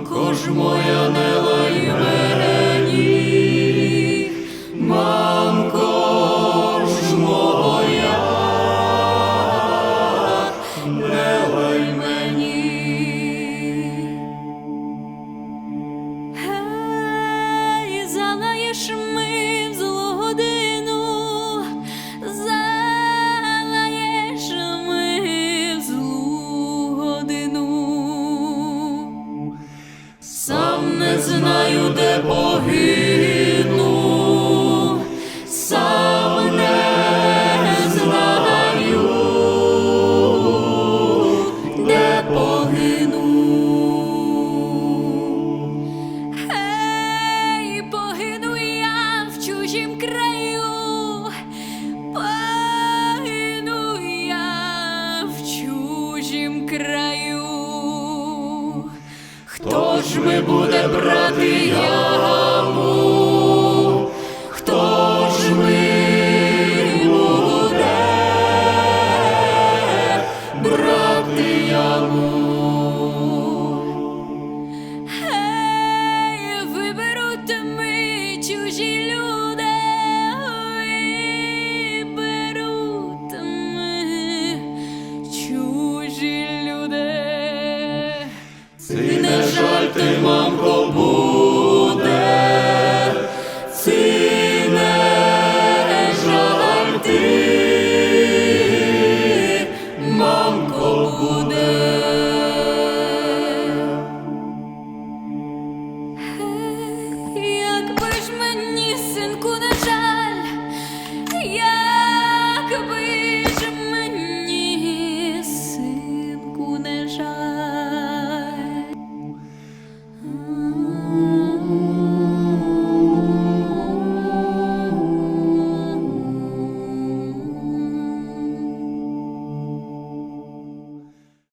Ранку ж моя нела. ж ми буде брати я. тримає.